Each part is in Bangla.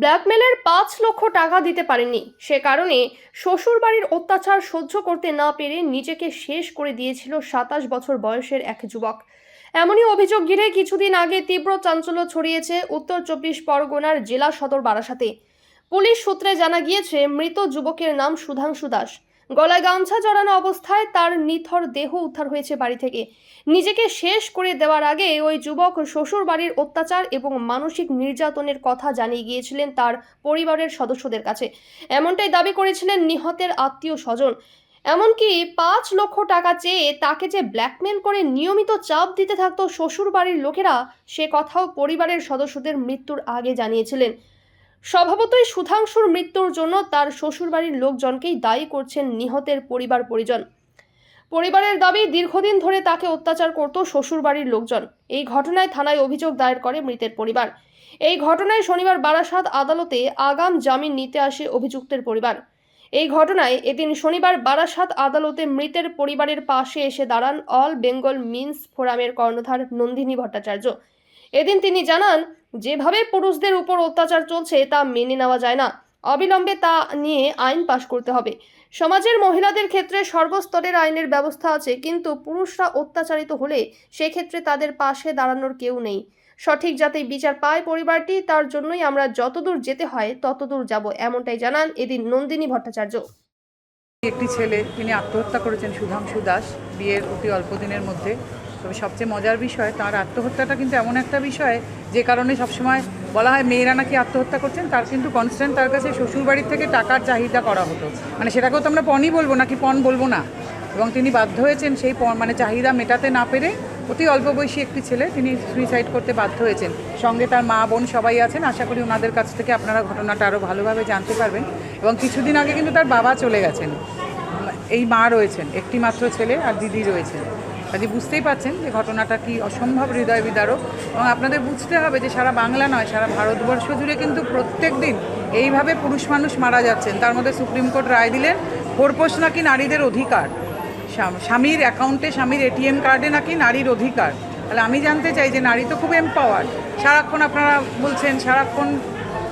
ব্ল্যাকমেলের পাঁচ লক্ষ টাকা দিতে পারেননি। সে কারণে শ্বশুরবাড়ির অত্যাচার সহ্য করতে না পেরে নিজেকে শেষ করে দিয়েছিল সাতাশ বছর বয়সের এক যুবক। এমনই অভিযোগ ঘিরে কিছুদিন আগে তীব্র চাঞ্চল্য ছড়িয়েছে উত্তর চব্বিশ পরগনার জেলা সদর বারাসাতে। পুলিশ সূত্রে জানা গিয়েছে, মৃত যুবকের নাম সুধাংশু দাস। গলায় গামছা জড়ানো অবস্থায় তার নিথর দেহ উদ্ধার হয়েছে বাড়ি থেকে। নিজেকে শেষ করে দেওয়ার আগে ওই যুবক শ্বশুর বাড়ির অত্যাচার এবং মানসিক নির্যাতনের কথা জানিয়ে গিয়েছিলেন তার পরিবারের সদস্যদের কাছে। এমনটাই দাবি করেছিলেন নিহতের আত্মীয় স্বজন এমনকি পাঁচ লক্ষ টাকা চেয়ে তাকে যে ব্ল্যাকমেল করে নিয়মিত চাপ দিতে থাকতো শ্বশুর বাড়ির লোকেরা, সে কথাও পরিবারের সদস্যদের মৃত্যুর আগে জানিয়েছিলেন। স্বভাবতই সুধাংশুর মৃত্যুর জন্য তার শ্বশুরবাড়ির লোকজনকেই দায়ী করছেন নিহতের পরিবার পরিজন। পরিবারের দাবি, দীর্ঘদিন ধরে তাকে অত্যাচার করত শ্বশুরবাড়ির লোকজন। এই ঘটনায় থানায় অভিযোগ দায়ের করে মৃতের পরিবার। এই ঘটনায় শনিবার বারাসাত আদালতে আগাম জামিন নিতে আসে অভিযুক্তের পরিবার। এই ঘটনায় এদিন শনিবার বারাসাত আদালতে মৃতের পরিবারের পাশে এসে দাঁড়ান অল বেঙ্গল মিন্স ফোরামের কর্ণধার নন্দিনী ভট্টাচার্য। এদিন তিনি জানান যেভাবে পুরুষদের উপর অত্যাচার চলছে তা মেনে নেওয়া যায় না। অবিলম্বে তা নিয়ে আইন পাশ করতে হবে। সমাজের মহিলাদের ক্ষেত্রে সর্বস্তরের আইনের ব্যবস্থা আছে, কিন্তু পুরুষরা অত্যাচারিত হলে সেক্ষেত্রে তাদের পাশে দাঁড়ানোর কেউ নেই। সঠিক যাতে বিচার পায় পরিবারটি, তার জন্যই আমরা যতদূর যেতে হয় ততদূর যাব, এমনটাই জানান এদিন নন্দিনী ভট্টাচার্য। একটি ছেলে, তিনি আত্মহত্যা করেছেন সুধাংশু দাস, বিয়ের অতি অল্প দিনের মধ্যে। তবে সবচেয়ে মজার বিষয়, তার আত্মহত্যাটা কিন্তু এমন একটা বিষয়, যে কারণে সবসময় বলা হয় মেয়েরা নাকি আত্মহত্যা করছেন, তার কিন্তু কনস্ট্যান্ট তার কাছে শ্বশুরবাড়ির থেকে টাকার চাহিদা করা হতো। মানে সেটাকেও তো আমরা পণই বলব নাকি পণ বলব না। এবং তিনি বাধ্য হয়েছেন সেই মানে চাহিদা মেটাতে না পেরে অতি অল্প বয়সী একটি ছেলে তিনি সুইসাইড করতে বাধ্য হয়েছেন। সঙ্গে তার মা, বোন সবাই আছেন। আশা করি ওনাদের কাছ থেকে আপনারা ঘটনাটা আরও ভালোভাবে জানতে পারবেন। এবং কিছুদিন আগে কিন্তু তার বাবা চলে গেছেন। এই মা রয়েছেন একটি মাত্র ছেলে আর দিদি রয়েছেন। কাজে বুঝতেই পাচ্ছেন যে ঘটনাটা কি অসম্ভব হৃদয় বিদারক? এবং আপনাদের বুঝতে হবে যে সারা বাংলা নয়, সারা ভারতবর্ষ জুড়ে কিন্তু প্রত্যেক দিন এইভাবে পুরুষ মানুষ মারা যাচ্ছেন। তার মধ্যে সুপ্রিম কোর্ট রায় দিলেন খোরপোশ নাকি নারীদের অধিকার? স্বামীর অ্যাকাউন্টে স্বামীর এটিএম কার্ডে নাকি নারীর অধিকার? তাহলে আমি জানতে চাই যে নারী তো খুব এম্পাওয়ার সারাক্ষণ আপনারা বলছেন, সারাক্ষণ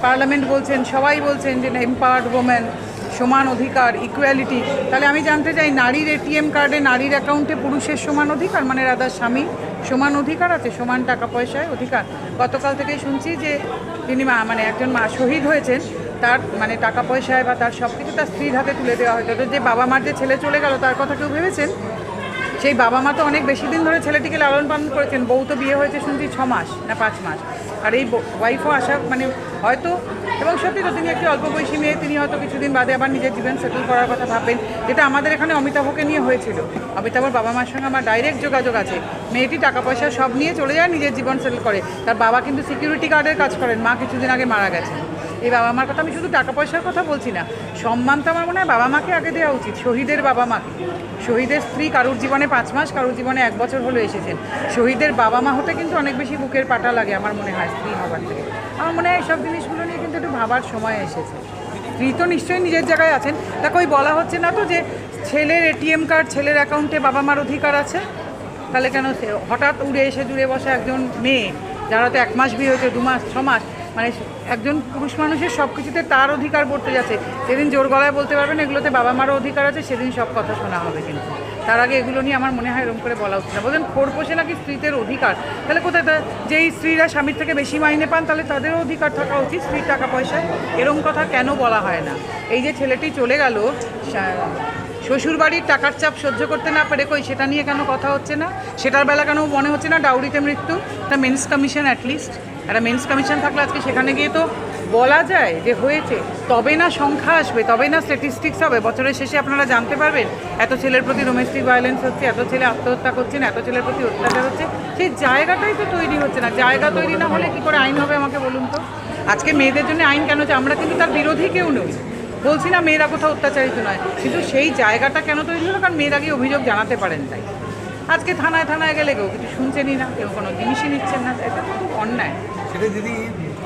পার্লামেন্ট বলছেন, সবাই বলছেন যে এম্পাওয়ার্ড ওমেন সমান অধিকার ইকুয়ালিটি তাহলে আমি জানতে চাই, নারীর এটিএম কার্ডে নারীর অ্যাকাউন্টে পুরুষের সমান অধিকার? মানে রাধার স্বামী সমান অধিকার আছে, সমান টাকা পয়সায় অধিকার। গতকাল থেকেই শুনছি যে তিনি মা- মানে একজন মা শহীদ হয়েছেন, তার মানে টাকা পয়সায় বা তার সব কিছু তার স্ত্রীর হাতে তুলে দেওয়া হয়েছে তো যে বাবা মার যে ছেলে চলে গেল, তার কথা কেউ ভেবেছেন? সেই বাবা মা তো অনেক বেশি দিন ধরে ছেলেটিকে লালন পালন করেছেন। বউ তো বিয়ে হয়েছে শুনছি ছ মাস না পাঁচ মাস। আর এই ওয়াইফও আসা মানে হয়তো এবং সত্যি তো তিনি একটি অল্প বয়সী মেয়ে, তিনি হয়তো কিছুদিন বাদে আবার নিজের জীবন সেটেল করার কথা ভাবেন যেটা আমাদের এখানে অমিতাভকে নিয়ে হয়েছিল। অমিতাভর বাবা মার সঙ্গে আমার ডাইরেক্ট যোগাযোগ আছে। মেয়েটি টাকা পয়সা সব নিয়ে চলে যায়, নিজের জীবন সেটেল করে। তার বাবা কিন্তু সিকিউরিটি গার্ডের কাজ করেন, মা কিছুদিন আগে মারা গেছেন। এই বাবা মার কথা আমি শুধু টাকা পয়সার কথা বলছি না। সম্মান তো আমার মনে হয় বাবা মাকে আগে দেওয়া উচিত, শহীদের বাবা মাকে। শহীদের স্ত্রী কারুর জীবনে পাঁচ মাস, কারুর জীবনে এক বছর হলো এসেছেন। শহীদের বাবা মা হতে কিন্তু অনেক বেশি বুকের পাটা লাগে আমার মনে হয় স্ত্রী হবার থেকে। আমার মনে হয় এইসব জিনিসগুলো নিয়ে কিন্তু একটু ভাবার সময় এসেছে। স্ত্রী তো নিশ্চয়ই নিজের জায়গায় আছেন। তাকে ওই বলা হচ্ছে না তো যে ছেলের এটিএম কার্ড, ছেলের অ্যাকাউন্টে বাবা মার অধিকার আছে? তাহলে কেন হঠাৎ উড়ে এসে জুড়ে বসে একজন মেয়ে, যারা তো এক মাস বিয়ে হয়েছে, দু মাস, ছ মাস মানে একজন পুরুষ মানুষের সব কিছুতে তার অধিকার পড়তে যাচ্ছে। সেদিন জোর গলায় বলতে পারবেন, এগুলোতে বাবা মারও অধিকার আছে, সেদিন সব কথা শোনা হবে কিন্তু। তার আগে এগুলো নিয়ে আমার মনে হয় এরকম করে বলা উচিত না। বলছেন খোরপোষে নাকি স্ত্রীদের অধিকার? তাহলে কোথায় তা- যেই স্ত্রীরা স্বামীর থেকে বেশি মাইনে পান, তাহলে তাদেরও অধিকার থাকা উচিত, স্ত্রীর টাকা পয়সায় এরকম কথা কেন বলা হয় না? এই যে ছেলেটি চলে গেল শ্বশুরবাড়ির টাকার চাপ সহ্য করতে না পেরে কই, সেটা নিয়ে কেন কথা হচ্ছে না? সেটার বেলা কেন মনে হচ্ছে না ডাউরিতে মৃত্যু? একটা মেন্স কমিশন অ্যাটলিস্ট একটা মেন্স কমিশন থাকলে আজকে সেখানে গিয়ে তো বলা যায় যে হয়েছে। তবে না সংখ্যা আসবে, তবে না স্ট্যাটিস্টিক্স হবে। বছরের শেষে আপনারা জানতে পারবেন, এত ছেলের প্রতি ডোমেস্টিক ভায়োলেন্স হচ্ছে, এত ছেলে আত্মহত্যা করছেন এত ছেলের প্রতি অত্যাচার হচ্ছে, সেই জায়গাটাই তো তৈরি হচ্ছে না। জায়গা তৈরি না হলে কী করে আইন হবে আমাকে বলুন তো? আজকে মেয়েদের জন্য আইন কেন হচ্ছে? আমরা কিন্তু তার বিরোধী কেউ নই। বলছি না মেয়েরা কোথাও অত্যাচারিত নয়, কিন্তু সেই জায়গাটা কেন তৈরি হলো? কারণ মেয়েরা গিয়ে অভিযোগ জানাতে পারেন তাই আজকে থানায় থানায় গেলে কেউ কিছু শুনছেনই না, কেউ কোনো জিনিসই নিচ্ছেন না, এটা অন্যায়। সেটা দিদি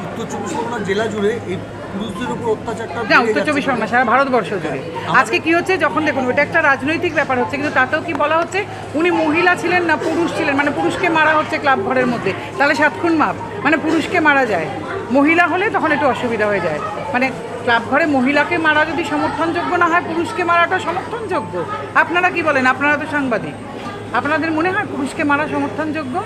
উত্তর চব্বিশ পরগনা জেলা জুড়ে এই পুরুষদের উপর অত্যাচারটা না উত্তর চব্বিশ পরগনা সারা ভারতবর্ষ জুড়ে। আজকে কি হচ্ছে? যখন দেখুন ওটা একটা রাজনৈতিক ব্যাপার হচ্ছে কিন্তু তাতেও কি বলা হচ্ছে? উনি মহিলা ছিলেন না পুরুষ ছিলেন? মানে পুরুষকে মারা হচ্ছে ক্লাব ঘরের মধ্যে। তাহলে সাত খুন মাপ। মানে পুরুষকে মারা যায়। মহিলা হলে তখন একটু অসুবিধা হয়ে যায়। মানে ক্লাব ঘরে মহিলাকে মারা যদি সমর্থনযোগ্য না হয় পুরুষকে মারাটা সমর্থনযোগ্য। আপনারা কি বলেন? আপনারা তো সাংবাদিক। আপনাদের মনে হয় পুরুষকে মারা সমর্থনযোগ্য?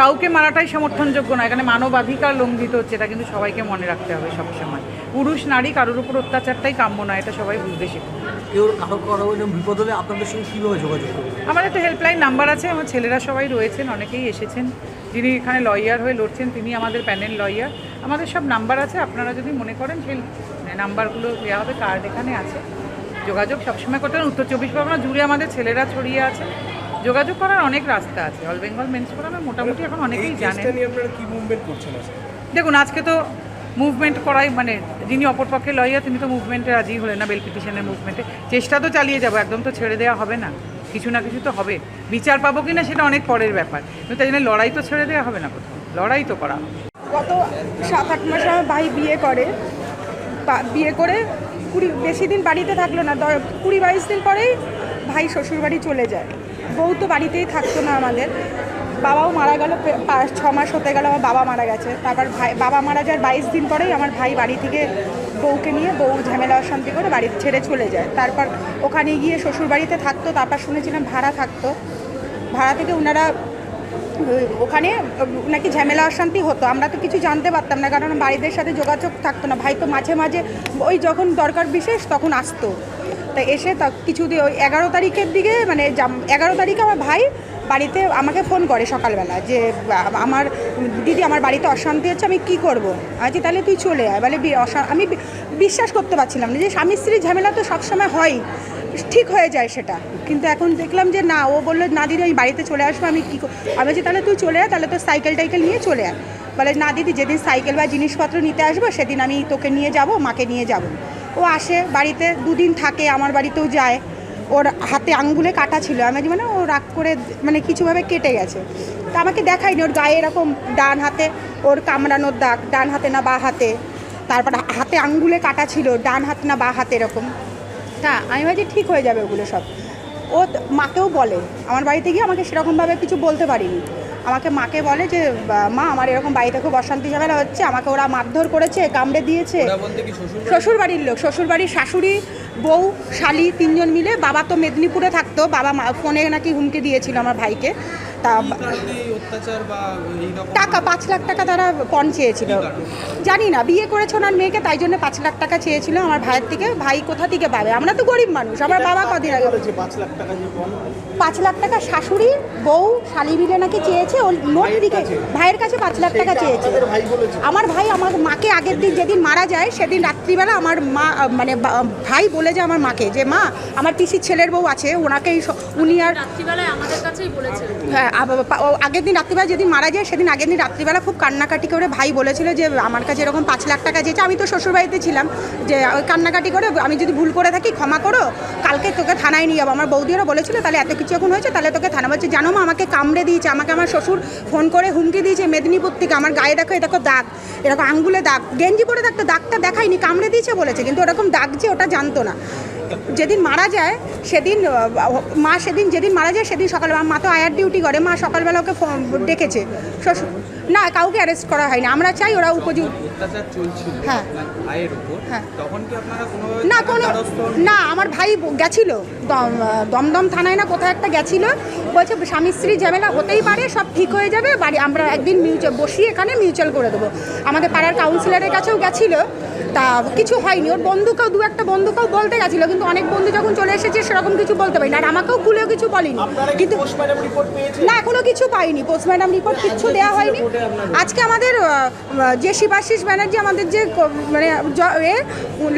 কাউকে মারাটাই সমর্থনযোগ্য না এখানে মানবাধিকার লঙ্ঘিত হচ্ছে এটা কিন্তু সবাইকে মনে রাখতে হবে সবসময়। পুরুষ নারী কারোর উপর অত্যাচারটাই কাম্য নয় এটা সবাই বুঝতে শিখুন কেউ কারও কারও এরকম বিপদ হলে আপনাদের সঙ্গে কীভাবে যোগাযোগ করবে? আমাদের তো হেল্পলাইন নাম্বার আছে আমার ছেলেরা সবাই রয়েছেন অনেকেই এসেছেন। যিনি এখানে লয়ার হয়ে লড়ছেন তিনি আমাদের প্যানেল লয়ার আমাদের সব নাম্বার আছে আপনারা যদি মনে করেন সেই নাম্বারগুলো দেওয়া হবে কার্ড এখানে আছে। যোগাযোগ সবসময় করতে পারেন। উত্তর চব্বিশ পরগনা জুড়ে আমাদের ছেলেরা ছড়িয়ে আছে। যোগাযোগ করার অনেক রাস্তা আছে। অল বেঙ্গল মেন্স ফোরামে মোটামুটি এখন অনেকেই জানেন। আপনারা কি মুভমেন্ট করছেন দেখুন আজকে তো মুভমেন্ট করাই মানে যিনি অপরপক্ষে লয়ার তিনি তো মুভমেন্টে রাজি হলেন না বেল পিটিশনের মুভমেন্টে চেষ্টা তো চালিয়ে যাব একদম তো ছেড়ে দেওয়া হবে না। কিছু না কিছু তো হবে। বিচার পাবো কি না সেটা অনেক পরের ব্যাপার। কিন্তু তাই জন্য লড়াই তো ছেড়ে দেওয়া হবে না কোথাও। লড়াই তো করা হবে। গত সাত আট মাস আমার ভাই বিয়ে করে। বিয়ে করে কুড়ি বেশি দিন বাড়িতে থাকল না দ- কুড়ি বাইশ দিন পরেই ভাই শ্বশুর বাড়ি চলে যায়। বউ তো বাড়িতেই থাকতো না আমাদের। বাবাও মারা গেল ছ মাস হতে গেল, আমার বাবা মারা গেছে। তারপর ভাই, বাবা মারা যাওয়ার বাইশ দিন পরেই আমার ভাই বাড়ি থেকে বউকে নিয়ে বউ ঝামেলা অশান্তি করে বাড়ি ছেড়ে চলে যায়। তারপর ওখানে গিয়ে শ্বশুর বাড়িতে থাকতো, তারপর শুনেছিলাম ভাড়া থাকতো। ভাড়া থেকে ওনারা ওখানে নাকি ঝামেলা অশান্তি হতো। আমরা তো কিছু জানতে পারতাম না, কারণ বাড়িদের সাথে যোগাযোগ থাকতো না। ভাই তো মাঝে মাঝে ওই যখন দরকার বিশেষ তখন আসতো। তা এসে তা কিছু দিয়ে ওই এগারো তারিখের দিকে মানে এগারো তারিখে আমার ভাই বাড়িতে আমাকে ফোন করে সকালবেলা যে আমার দিদি আমার বাড়িতে অশান্তি হচ্ছে, আমি কি করব? আজ তাহলে তুই চলে আয়। বলে আমি বিশ্বাস করতে পারছিলাম না যে স্বামী স্ত্রীর ঝামেলা তো সবসময় হয় ঠিক হয়ে যায় সেটা। কিন্তু এখন দেখলাম যে না, ও বলল, না দিদি, আমি বাড়িতে চলে আসব, আমি কী কর-" আমি বলছি, তাহলে তুই চলে আয়, তাহলে তোর সাইকেল টাইকেল নিয়ে চলে আয়। বলে, না দিদি, যেদিন সাইকেল বা জিনিসপত্র নিতে আসব, সেদিন আমি তোকে নিয়ে যাব, মাকে নিয়ে যাব। ও আসে বাড়িতে, দুদিন থাকে, আমার বাড়িতেও যায়। ওর হাতে আঙ্গুলে কাটা ছিল, আমি মানে ও রাগ করে মানে কিছুভাবে কেটে গেছে। তা আমাকে দেখায়নি, ওর গায়ে এরকম ডান হাতে, ওর কামড়ানোর দাগ, ডান হাতে না বা হাতে। তারপর হাতে আঙ্গুলে কাটা ছিল, ডান হাত না বা হাতে এরকম। হ্যাঁ আমি ভাবছি, ঠিক হয়ে যাবে ওগুলো সব। ও মাকেও বলে, আমার বাড়িতে গিয়ে আমাকে সেরকমভাবে কিছু বলতে পারিনি। আমাকে মাকে বলে যে মা আমার এরকম বাড়িতে খুব অশান্তি ঝামেলা হচ্ছে আমাকে ওরা মারধর করেছে কামড়ে দিয়েছে। শ্বশুর বাড়ির লোক শ্বশুর বাড়ির শাশুড়ি বউ শালি তিনজন মিলে বাবা তো মেদিনীপুরে থাকতো বাবা মা- ফোনে নাকি হুমকি দিয়েছিল আমার ভাইকে। তা টাকা পাঁচ লাখ টাকা তারা পণ চেয়েছিল। জানি না বিয়ে করেছে ওনার মেয়েকে তাই জন্য পাঁচ লাখ টাকা চেয়েছিল আমার ভাইয়ের থেকে। ভাই কোথা থেকে পাবে? আমরা তো গরিব মানুষ আমার বাবা কদিন আগে পাঁচ লাখ টাকা যে বল পাঁচ লাখ টাকা শাশুড়ি বউ শালি মিলে নাকি চেয়েছে ও নোট দিকে ভাইয়ের কাছে পাঁচ লাখ টাকা চেয়েছে। আমার ভাই আমার মাকে আগের দিন যেদিন মারা যায় সেদিন রাত্রিবেলা আমার মা মানে ভাই বলে যে আমার মাকে যে মা আমার পিসির ছেলের বউ আছে ওনাকেই উনি আর রাত্রিবেলায় আমাদের কাছেই বলেছে। হ্যাঁ আগের দিন রাত্রিবেলা যেদিন মারা যায়, সেদিন আগের দিন রাত্রিবেলা খুব কান্নাকাটি করে ভাই বলেছিল যে, আমার কাছে এরকম পাঁচ লাখ টাকা চেয়েছে। আমি তো শ্বশুরবাড়িতে ছিলাম, যে কান্নাকাটি করে, আমি যদি ভুল করে থাকি, ক্ষমা করো, কালকে তোকে থানায় নিয়ে যাব। আমার বৌদিরও বলেছিল, তাহলে এত কিছু এখন হয়েছে, তাহলে তোকে থানা বলছে, জানো মা, আমাকে কামড়ে দিয়েছে, আমাকে আমার শ্বশুর ফোন করে হুমকি দিয়েছে, মেদিনীপুর থেকে, আমার গায়ে দেখো দেখো দাগ, এরকম আঙ্গুলে দাগ, গেঞ্জি পরে থাকতো, দাগটা দেখায়নি, কামড়ে দিয়েছে বলেছে, কিন্তু ওরকম দাগ যে, ওটা জানতো না। যেদিন মারা যায়, সেদিন মা সেদিন, যেদিন মারা যায়, সেদিন সকালবেলা মা তো আয়ার ডিউটি করে, মা সকালবেলা ওকে ডেকেছে। না কাউকে অ্যারেস্ট করা হয়নি। আমরা চাই ওরা উপযুক্ত হ্যাঁ। উপর হ্যাঁ। না কোনো না আমার ভাই গেছিল। দম- দমদম থানায় না কোথায় একটা গেছিল। বলছে স্বামী স্ত্রী ঝামেলা হতেই পারে সব ঠিক হয়ে যাবে বাড়ি আমরা একদিন মিউচুয়াল বসিয়ে এখানে মিউচুয়াল করে দেবো। আমাদের পাড়ার কাউন্সিলরের কাছেও গেছিল। তা কিছু হয়নি। ওর বন্ধুকেও দু একটা বন্ধুকেও বলতে গেছিল কিন্তু অনেক বন্ধু যখন চলে এসেছে সেরকম কিছু বলতে পারিনি। আর আমাকেও খুলেও কিছু বলেনি। কিন্তু না এখনও কিছু পাইনি। পোস্টমর্টম রিপোর্ট কিচ্ছু দেওয়া হয়নি। আজকে আমাদের যে শিবাশিস ব্যানার্জি আমাদের যে মানে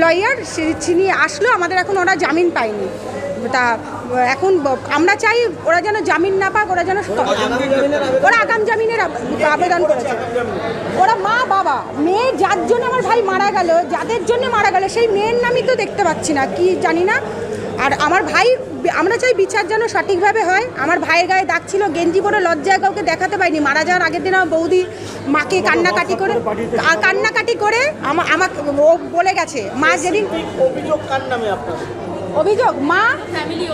লয়ার তিনি আসলো আমাদের এখন ওরা জামিন পায়নি। তা এখন আমরা চাই ওরা যেন জামিন না পাক ওরা যেন ওরা আগাম জামিনের আবেদন করেছে। ওরা মা বাবা মেয়ে যার জন্য আমার ভাই মারা গেল যাদের জন্য মারা গেল সেই মেয়ের নামই তো দেখতে পাচ্ছি না কি জানি না। আর আমার ভাই আমরা চাই বিচার যেন সঠিকভাবে হয়। আমার ভাইয়ের গায়ে দাগ ছিল গেঞ্জি পরে লজ্জায় কাউকে দেখাতে পাইনি মারা যাওয়ার আগের দিন আমার বৌদি মাকে কান্নাকাটি করে আর কান্নাকাটি করে আমা- আমাকে ও বলে গেছে মা যেদিন অভিযোগ কার নামে আপনার? অভিযোগ মা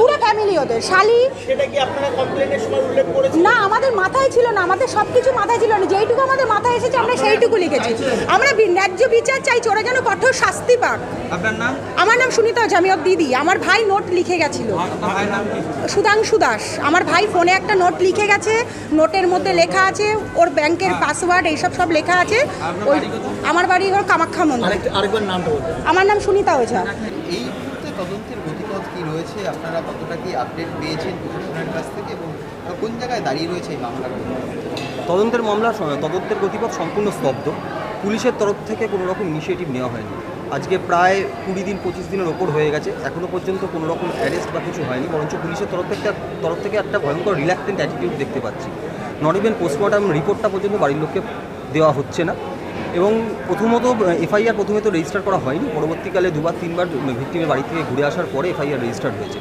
পুরো ফ্যামিলি ওদের। শালি সেটা কি আপনারা কমপ্লেনের সময় উল্লেখ করেছেন? না আমাদের মাথায় ছিল না আমাদের সব কিছু মাথায় ছিল না। যেইটুকু আমাদের মাথায় এসেছে আমরা সেইটুকু লিখেছি। আমরা ন্যায্য বিচার চাইছি ওরা যেন কঠোর শাস্তি পাক। আপনার নাম? আমার নাম সুনিতা ওঝা, আমি ওর দিদি। আমার ভাই নোট লিখে গেছিল। সুধাংশু দাস। আমার ভাই ফোনে একটা নোট লিখে গেছে। নোটের মধ্যে লেখা আছে ওর ব্যাংকের পাসওয়ার্ড এইসব সব লেখা আছে। ওই আমার বাড়ি হল কামাখ্যা মন্দির। আমার নাম সুনিতা ওঝা এই মুহূর্তে তদন্তের গতিপথ কি রয়েছে, আপনারা কতটা কি আপডেট পেয়েছেন প্রশাসনের কাছ থেকে এবং কোন জায়গায় দাঁড়িয়ে রয়েছে এই মামলার তদন্তের মামলা তদন্তের গতিপথ সম্পূর্ণ স্তব্ধ। পুলিশের তরফ থেকে কোনো রকম ইনিশিয়েটিভ নেওয়া হয়নি। আজকে প্রায় কুড়ি দিন, পঁচিশ দিনের ওপর হয়ে গেছে। এখনও পর্যন্ত কোনো রকম অ্যারেস্ট বা কিছু হয়নি, বরঞ্চ পুলিশের তরফ থেকে তরফ থেকে একটা ভয়ঙ্কর রিল্যাক্টেন্ট অ্যাটিটিউড দেখতে পাচ্ছি। নট ইভেন পোস্টমর্টম রিপোর্টটা পর্যন্ত বাড়ির লোককে দেওয়া হচ্ছে না। এবং প্রথমত এফআইআর প্রথমে তো রেজিস্টার করা হয়নি। পরবর্তীকালে দুবার, তিনবার ভিক্টিমের বাড়ি থেকে ঘুরে আসার পরে এফআইআর রেজিস্টার হয়েছে।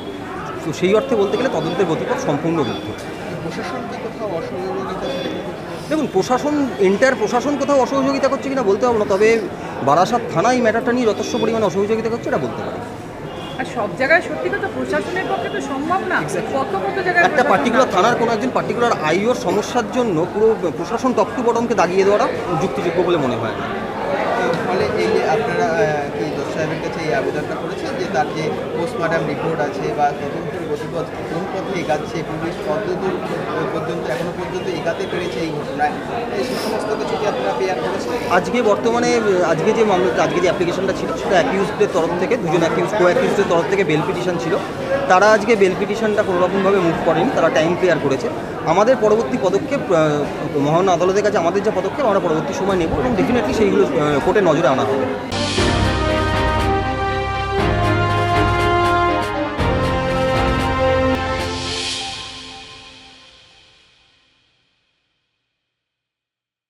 তো সেই অর্থে বলতে গেলে তদন্তের গতিপথ সম্পূর্ণ রুদ্ধ। দেখুন, প্রশাসন এন্টার প্রশাসন কোথাও অসহযোগিতা করছে কিনা বলতে পারব না, তবে বারাসাত থানা এই ম্যাটারটা নিয়ে যথেষ্ট পরিমাণে অসহযোগিতা করছে এটা বলতে পারি। আর সব জায়গায় সত্যি কথা প্রশাসনের পক্ষে তো সম্ভব না। কত কত জায়গায় একটা পার্টিকুলার থানার কোনো একজন পার্টিকুলার আইওর সমস্যার জন্য পুরো প্রশাসন টপ টু বটমকে দাগিয়ে দেওয়াটা যুক্তিযোগ্য বলে মনে হয়। না ফলে এই যে আপনারা কি দোষ সাহেবের কাছে এই আবেদনটা করেছেন যে তার যে পোস্টমর্টম রিপোর্ট আছে বা তদন্তের গতিপথ কোন পথে এগাচ্ছে পুলিশ কতদূর পর্যন্ত এখনও পর্যন্ত এগাতে পেরেছে এই ঘটনায়? সমস্ত কিছু কি আপনারা করেছেন আজকে বর্তমানে, আজকে যে মামলা আজকে যে অ্যাপ্লিকেশনটা ছিল সেটা অ্যাকিউজদের তরফ থেকে, দুজন অ্যাকিউজ কো অ্যাকিউজদের তরফ থেকে বেল পিটিশন ছিল। তারা আজকে বেল পিটিশনটা কোনোরকমভাবে মুভ করেনি, তারা টাইম ক্লিয়ার করেছে। আমাদের পরবর্তী পদক্ষেপ মহান আদালতের কাছে আমাদের যে পদক্ষেপ, আমরা পরবর্তী সময় নেব এবং ডেফিনেটলি সেইগুলো কোর্টে নজরে আনা হবে।